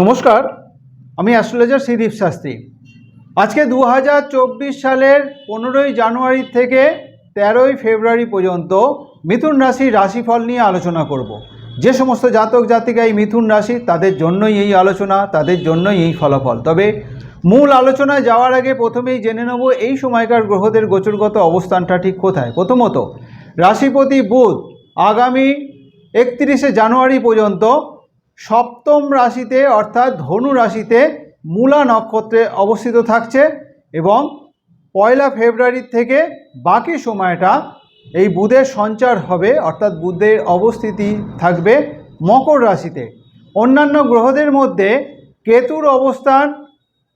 নমস্কার, আমি অ্যাস্ট্রোলজার শ্রীদীপ শাস্ত্রী। আজকে দু হাজার চব্বিশ সালের পনেরোই জানুয়ারি থেকে তেরোই ফেব্রুয়ারি পর্যন্ত মিথুন রাশির রাশিফল নিয়ে আলোচনা করব। যে সমস্ত জাতক জাতিকা এই মিথুন রাশি, তাদের জন্যই এই আলোচনা, তাদের জন্যই এই ফলাফল। তবে মূল আলোচনায় যাওয়ার আগে প্রথমেই জেনে নেব, এই সময়কার গ্রহদের গোচরগত অবস্থানটা ঠিক কোথায়? প্রথমত, রাশিপতি বুধ আগামী একত্রিশে জানুয়ারি পর্যন্ত সপ্তম রাশিতে অর্থাৎ ধনু রাশিতে মূলা নক্ষত্রে অবস্থিত থাকছে এবং পয়লা ফেব্রুয়ারি থেকে বাকি সময়টা এই বুধের সঞ্চার হবে, অর্থাৎ বুধের অবস্থিতি থাকবে মকর রাশিতে। অন্যান্য গ্রহদের মধ্যে কেতুর অবস্থান,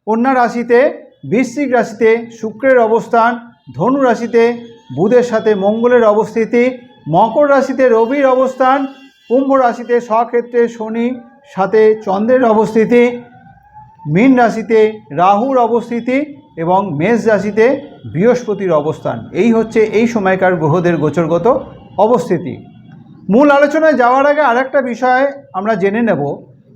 কন্যা রাশিতে বৃশ্চিক রাশিতে শুক্রের অবস্থান, ধনু রাশিতে বুধের সাথে মঙ্গলের অবস্থিতি, মকর রাশিতে রবির অবস্থান কুম্ভ রাশিতে স্বক্ষেত্রে শনি, সাথে চন্দ্রের অবস্থিতি, মীন রাশিতে রাহুর অবস্থিতি এবং মেষ রাশিতে বৃহস্পতির অবস্থান। এই হচ্ছে এই সময়কার গ্রহদের গোচরগত অবস্থিতি। মূল আলোচনায় যাওয়ার আগে আরেকটা বিষয় আমরা জেনে নেব।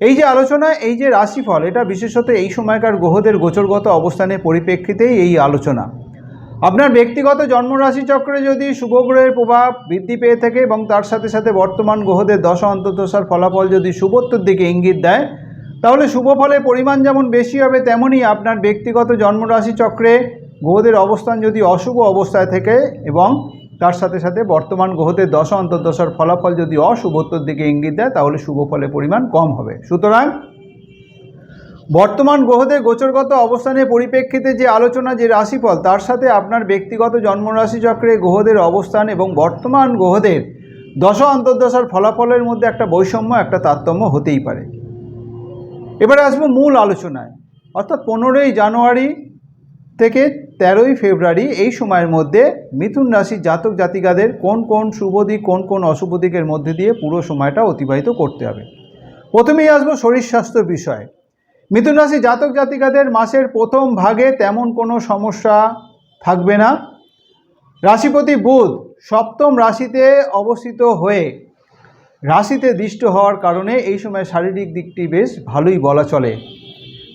এই যে আলোচনা এই যে রাশিফল, এটা বিশেষত এই সময়কার গ্রহদের গোচরগত অবস্থানের পরিপ্রেক্ষিতেই এই আলোচনা। আপনার ব্যক্তিগত জন্মরাশি চক্রে যদি শুভ গ্রহের প্রভাব বৃদ্ধি পেয়ে থাকে এবং তার সাথে সাথে বর্তমান গ্রহদের দশা অন্তর্দশার ফলাফল যদি শুভত্বর দিকে ইঙ্গিত দেয়, তাহলে শুভ ফলের পরিমাণ যেমন বেশি হবে, তেমনই আপনার ব্যক্তিগত জন্মরাশি চক্রে গ্রহদের অবস্থান যদি অশুভ অবস্থায় থেকে এবং তার সাথে সাথে বর্তমান গ্রহদের দশা অন্তর্দশার ফলাফল যদি অশুভত্বর দিকে ইঙ্গিত দেয়, তাহলে শুভ ফলের পরিমাণ কম হবে। সুতরাং বর্তমান গ্রহদের গোচরগত অবস্থানের পরিপ্রেক্ষিতে যে আলোচনা, যে রাশিফল, তার সাথে আপনার ব্যক্তিগত জন্মরাশি চক্রে গ্রহদের অবস্থান এবং বর্তমান গ্রহদের দশা অন্তর্দশার ফলাফলের মধ্যে একটা বৈষম্য, একটা তারতম্য হতেই পারে। এবারে আসব মূল আলোচনায়। অর্থাৎ পনেরোই জানুয়ারি থেকে তেরোই ফেব্রুয়ারি এই সময়ের মধ্যে মিথুন রাশির জাতক জাতিকাদের কোন কোন শুভ দিক, কোন কোন অশুভ দিকের মধ্যে দিয়ে পুরো সময়টা অতিবাহিত করতে হবে। প্রথমেই আসব শরীর স্বাস্থ্য বিষয়। মিথুন রাশি জাতক জাতিকাদের মাসের প্রথম ভাগে তেমন কোনো সমস্যা থাকবে না। রাশিপতি বুধ সপ্তম রাশিতে অবস্থিত হয়ে রাশিতে দৃষ্ট হওয়ার কারণে এই সময় শারীরিক দিকটি বেশ ভালোই বলা চলে।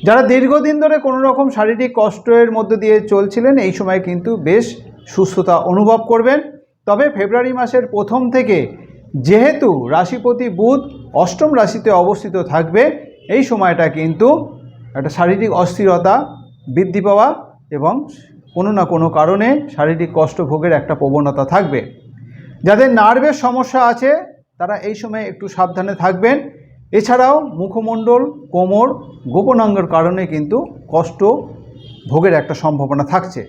যারা দীর্ঘদিন ধরে কোনো রকম শারীরিক কষ্টের মধ্যে দিয়ে চলছিলেন, এই সময় কিন্তু বেশ সুস্থতা অনুভব করবেন। তবে ফেব্রুয়ারি মাসের প্রথম থেকে যেহেতু রাশিপতি বুধ অষ্টম রাশিতে অবস্থিত থাকবে এই সময়টা কিন্তু একটা শারীরিক অস্থিরতা বৃদ্ধি পাওয়া এবং কোনো না কোনো কারণে শারীরিক কষ্ট ভোগের একটা প্রবণতা থাকবে। যাদের নার্ভের সমস্যা আছে, তারা এই সময় একটু সাবধানে থাকবেন। এছাড়াও মুখমণ্ডল, কোমর গোপনাঙ্গের কারণে কিন্তু কষ্ট ভোগের একটা সম্ভাবনা থাকছে।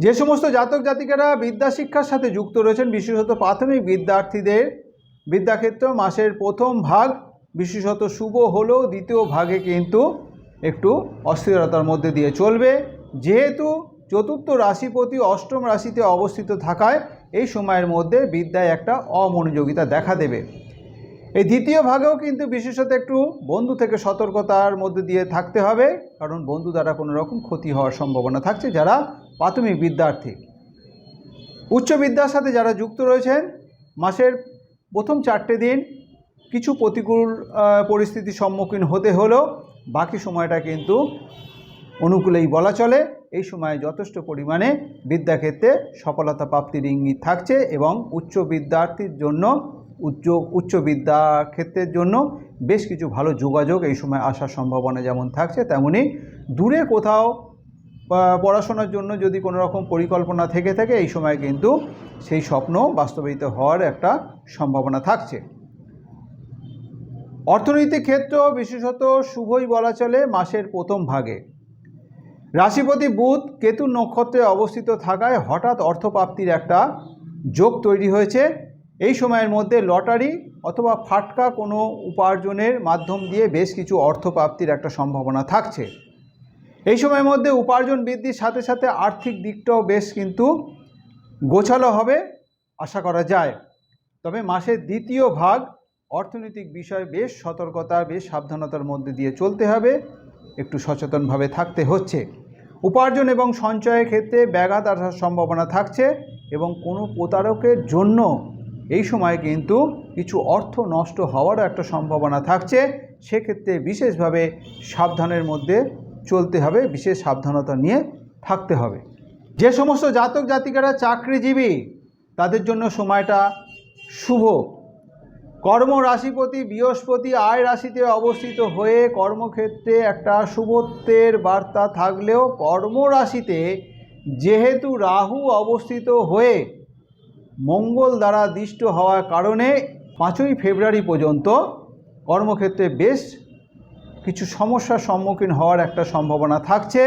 যে সমস্ত জাতক জাতিকারা বিদ্যা শিক্ষার সাথে যুক্ত রয়েছেন, বিশেষত প্রাথমিক বিদ্যার্থীদের বিদ্যাক্ষেত্র মাসের প্রথম ভাগ বিশেষত শুভ হলেও দ্বিতীয় ভাগে কিন্তু একটু অস্থিরতার মধ্যে দিয়ে চলবে। যেহেতু চতুর্থ রাশিপতি অষ্টম রাশিতে অবস্থিত থাকায় এই সময়ের মধ্যে বিদ্যায় একটা অমনোযোগিতা দেখা দেবে। এই দ্বিতীয় ভাগেও কিন্তু বিশেষত একটু বন্ধু থেকে সতর্কতার মধ্যে দিয়ে থাকতে হবে, কারণ বন্ধু দ্বারা কোনো রকম ক্ষতি হওয়ার সম্ভাবনা থাকছে যারা প্রাথমিক বিদ্যার্থী। উচ্চ বিদ্যার সাথে যারা যুক্ত রয়েছেন, মাসের প্রথম চারটে দিন কিছু প্রতিকূল পরিস্থিতির সম্মুখীন হতে হলেও বাকি সময়টা কিন্তু অনুকূলেই বলা চলে। এই সময়ে যথেষ্ট পরিমাণে বিদ্যাক্ষেত্রে সফলতা প্রাপ্তির ইঙ্গিত থাকছে এবং উচ্চ বিদ্যার্থীর জন্য, উচ্চ উচ্চ বিদ্যা ক্ষেত্রের জন্য বেশ কিছু ভালো যোগাযোগ এই সময় আসার সম্ভাবনা যেমন থাকছে, তেমনি দূরে কোথাও পড়াশোনার জন্য যদি কোনো রকম পরিকল্পনা থেকে থাকে, এই সময় কিন্তু সেই স্বপ্ন বাস্তবায়িত হওয়ার একটা সম্ভাবনা থাকছে। অর্থনৈতিক ক্ষেত্র বিশেষত শুভই বলা চলে মাসের প্রথম ভাগে। রাশিপতি বুধ কেতু নক্ষত্রে অবস্থিত থাকায় হঠাৎ অর্থপ্রাপ্তির একটা যোগ তৈরি হয়েছে। এই সময়ের মধ্যে লটারি অথবা ফাটকা কোনো উপার্জনের মাধ্যম দিয়ে বেশ কিছু অর্থপ্রাপ্তির একটা সম্ভাবনা থাকছে। এই সময়ের মধ্যে উপার্জন বৃদ্ধির সাথে সাথে আর্থিক দিকটাও বেশ কিন্তু গোছালো হবে, আশা করা যায়। তবে মাসের দ্বিতীয় ভাগ অর্থনৈতিক বিষয়, বেশ সতর্কতা, বেশ সাবধানতার মধ্যে দিয়ে চলতে হবে। একটু সচেতনভাবে থাকতে হচ্ছে। উপার্জন এবং সঞ্চয়ের ক্ষেত্রে ব্যাঘাত আসার সম্ভাবনা থাকছে এবং কোনো প্রতারকের জন্য এই সময় কিন্তু কিছু অর্থ নষ্ট হওয়ারও একটা সম্ভাবনা থাকছে। সেক্ষেত্রে বিশেষভাবে সাবধানের মধ্যে চলতে হবে, বিশেষ সাবধানতা নিয়ে থাকতে হবে। যে সমস্ত জাতক জাতিকারা চাকরিজীবী, তাদের জন্য সময়টা শুভ। কর্ম রাশিপতি বৃহস্পতি আয় রাশিতে অবস্থিত হয়ে কর্মক্ষেত্রে একটা শুভত্বের বার্তা থাকলেও কর্ম রাশিতে যেহেতু রাহু অবস্থিত হয়ে মঙ্গল দ্বারা দিষ্ট হওয়ার কারণে পাঁচই ফেব্রুয়ারি পর্যন্ত কর্মক্ষেত্রে বেশ কিছু সমস্যার সম্মুখীন হওয়ার একটা সম্ভাবনা থাকছে।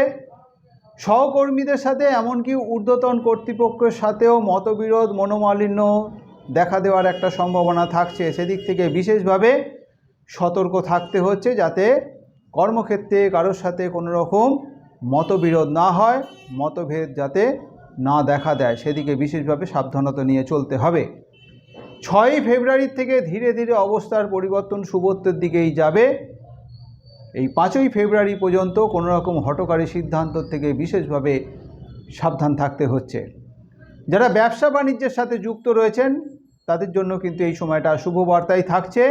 সহকর্মীদের সাথে এমনকি ঊর্ধ্বতন কর্তৃপক্ষের সাথেও মতবিরোধ, মনোমালিন্য দেখা দেওয়ার একটা সম্ভাবনা থাকছে। সেদিক থেকে বিশেষভাবে সতর্ক থাকতে হচ্ছে যাতে কর্মক্ষেত্রে কারোর সাথে কোনো রকম মতবিরোধ না হয়, মতভেদ যাতে না দেখা দেয়। সেদিকে বিশেষভাবে সাবধানতা নিয়ে চলতে হবে। ছয়ই ফেব্রুয়ারি থেকে ধীরে ধীরে অবস্থার পরিবর্তন শুভত্বের দিকেই যাবে। এই পাঁচই ফেব্রুয়ারি পর্যন্ত কোনো রকম হটকারী সিদ্ধান্ত থেকে বিশেষভাবে সাবধান থাকতে হচ্ছে। যারা ব্যবসা বাণিজ্যের সাথে যুক্ত রয়েছেন তাদের জন্য কিন্তু এই সময়টা শুভ বার্তাই থাকছে।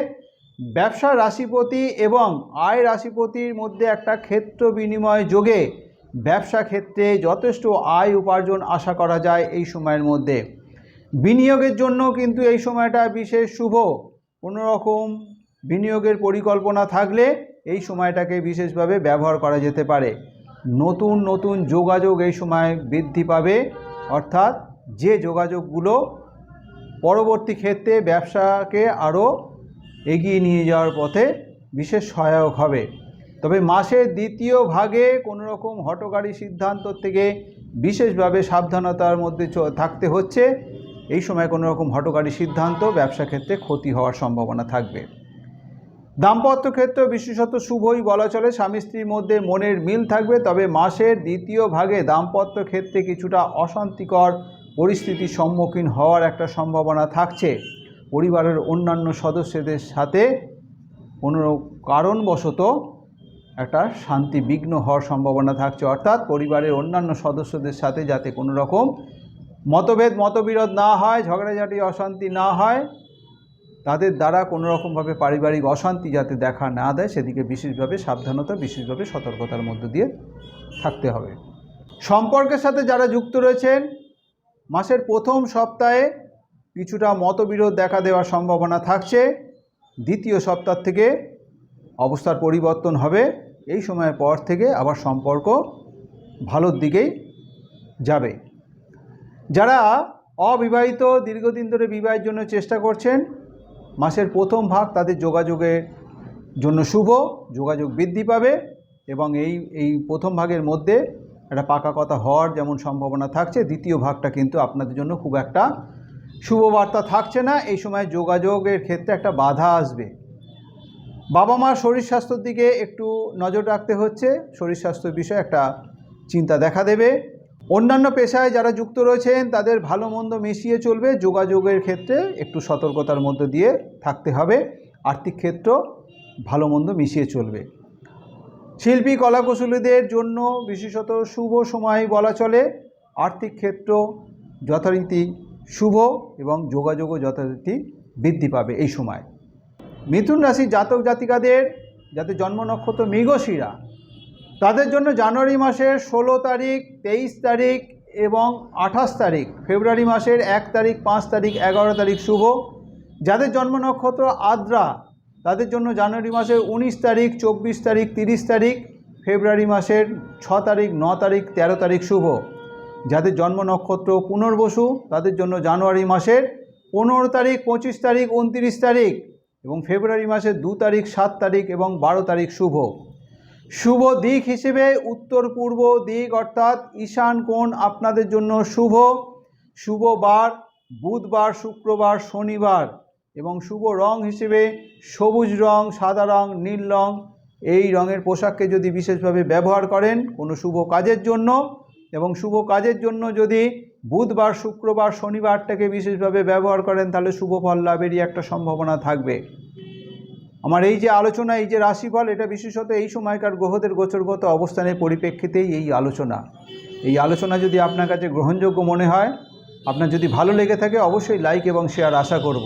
ব্যবসা রাশিপতি এবং আয় রাশিপতির মধ্যে একটা ক্ষেত্র বিনিময় যোগে ব্যবসা ক্ষেত্রে যথেষ্ট আয় উপার্জন আশা করা যায় এই সময়ের মধ্যে। বিনিয়োগের জন্য কিন্তু এই সময়টা বিশেষ শুভ। কোনো রকম বিনিয়োগের পরিকল্পনা থাকলে এই সময়টাকে বিশেষভাবে ব্যবহার করা যেতে পারে। নতুন নতুন যোগাযোগ এই সময় বৃদ্ধি পাবে। অর্থাৎ যে যোগাযোগগুলো পরবর্তী ক্ষেত্রে ব্যবসাকে আরও এগিয়ে নিয়ে যাওয়ার পথে বিশেষ সহায়ক হবে। তবে মাসের দ্বিতীয় ভাগে কোনো রকম হটকারী সিদ্ধান্ত থেকে বিশেষভাবে সাবধানতার মধ্যে থাকতে হচ্ছে। এই সময় কোনো রকম হটকারী সিদ্ধান্ত ব্যবসা ক্ষেত্রে ক্ষতি হওয়ার সম্ভাবনা থাকবে। দাম্পত্য ক্ষেত্র বিশেষত শুভই বলা চলে, স্বামী স্ত্রীর মধ্যে মনের মিল থাকবে। তবে মাসের দ্বিতীয় ভাগে দাম্পত্য ক্ষেত্রে কিছুটা অশান্তিকর পরিস্থিতির সম্মুখীন হওয়ার একটা সম্ভাবনা থাকছে। পরিবারের অন্যান্য সদস্যদের সাথে কোনো কারণবশত একটা শান্তি বিঘ্ন হওয়ার সম্ভাবনা থাকছে। অর্থাৎ পরিবারের অন্যান্য সদস্যদের সাথে যাতে কোনো রকম মতভেদ, মতবিরোধ না হয়, ঝগড়াঝাটি, অশান্তি না হয়, তাদের দ্বারা কোনো রকমভাবে পারিবারিক অশান্তি যাতে দেখা না দেয়, সেদিকে বিশেষভাবে সাবধানতা, বিশেষভাবে সতর্কতার মধ্য দিয়ে থাকতে হবে। সম্পর্কের সাথে যারা যুক্ত রয়েছেন মাসের প্রথম সপ্তাহে কিছুটা মতবিরোধ দেখা দেওয়ার সম্ভাবনা থাকছে। দ্বিতীয় সপ্তাহ থেকে অবস্থার পরিবর্তন হবে। এই সময়ের পর থেকে আবার সম্পর্ক ভালোর দিকেই যাবে। যারা অবিবাহিত, দীর্ঘদিন ধরে বিবাহের জন্য চেষ্টা করছেন, মাসের প্রথম ভাগ তাদের যোগাযোগের জন্য শুভ, যোগাযোগ বৃদ্ধি পাবে এবং এই এই প্রথম ভাগের মধ্যে একটা পাকা কথা হওয়ার যেমন সম্ভাবনা থাকছে, দ্বিতীয় ভাগটা কিন্তু আপনাদের জন্য খুব একটা শুভ বার্তা থাকছে না। এই সময় যোগাযোগের ক্ষেত্রে একটা বাধা আসবে। বাবা মার শরীর স্বাস্থ্যের দিকে একটু নজর রাখতে হচ্ছে। শরীর স্বাস্থ্যের বিষয়ে একটা চিন্তা দেখা দেবে। অন্যান্য পেশায় যারা যুক্ত রয়েছেন, তাদের ভালো মন্দ মিশিয়ে চলবে। যোগাযোগের ক্ষেত্রে একটু সতর্কতার মধ্যে দিয়ে থাকতে হবে। আর্থিক ক্ষেত্র ভালো মন্দ মিশিয়ে চলবে। শিল্পী কলাকুশলীদের জন্য বিশেষত শুভ সময় বলা চলে। আর্থিক ক্ষেত্র যথারীতি শুভ এবং যোগাযোগও যথারীতি বৃদ্ধি পাবে এই সময়। মিথুন রাশির জাতক জাতিকাদের, যাতে জন্ম নক্ষত্র মৃগশিরা, তাদের জন্য জানুয়ারি মাসের ষোলো তারিখ, তেইশ তারিখ এবং আঠাশ তারিখ, ফেব্রুয়ারি মাসের এক তারিখ, পাঁচ তারিখ, এগারো তারিখ শুভ। যাদের জন্ম নক্ষত্র আদ্রা তাদের জন্য জানুয়ারি মাসের উনিশ তারিখ, চব্বিশ তারিখ, তিরিশ তারিখ, ফেব্রুয়ারি মাসের ছ তারিখ, ন তারিখ, তেরো তারিখ শুভ। যাদের জন্ম নক্ষত্র পুনর্বসু, তাদের জন্য জানুয়ারি মাসের পনেরো তারিখ, পঁচিশ তারিখ, উনত্রিশ তারিখ এবং ফেব্রুয়ারি মাসের দু তারিখ, সাত তারিখ এবং বারো তারিখ শুভ। শুভ দিক হিসেবে উত্তর পূর্ব দিক অর্থাৎ ঈশান কোণ আপনাদের জন্য শুভ। শুভ বার, বুধবার, শুক্রবার, শনিবার। এবং শুভ রং হিসেবে সবুজ রং, সাদা রং, নীল রং, এই রঙের পোশাককে যদি বিশেষভাবে ব্যবহার করেন কোনো শুভ কাজের জন্য এবং শুভ কাজের জন্য যদি বুধবার, শুক্রবার, শনিবারটাকে বিশেষভাবে ব্যবহার করেন, তাহলে শুভ ফল লাভেরই একটা সম্ভাবনা থাকবে। আমার এই যে আলোচনা, এই যে রাশিফল, এটা বিশেষত এই সময়কার গ্রহদের গোচরগত অবস্থানের পরিপ্রেক্ষিতেই এই আলোচনা। এই আলোচনা যদি আপনার কাছে গ্রহণযোগ্য মনে হয়, আপনার যদি ভালো লেগে থাকে, অবশ্যই লাইক এবং শেয়ার আশা করব।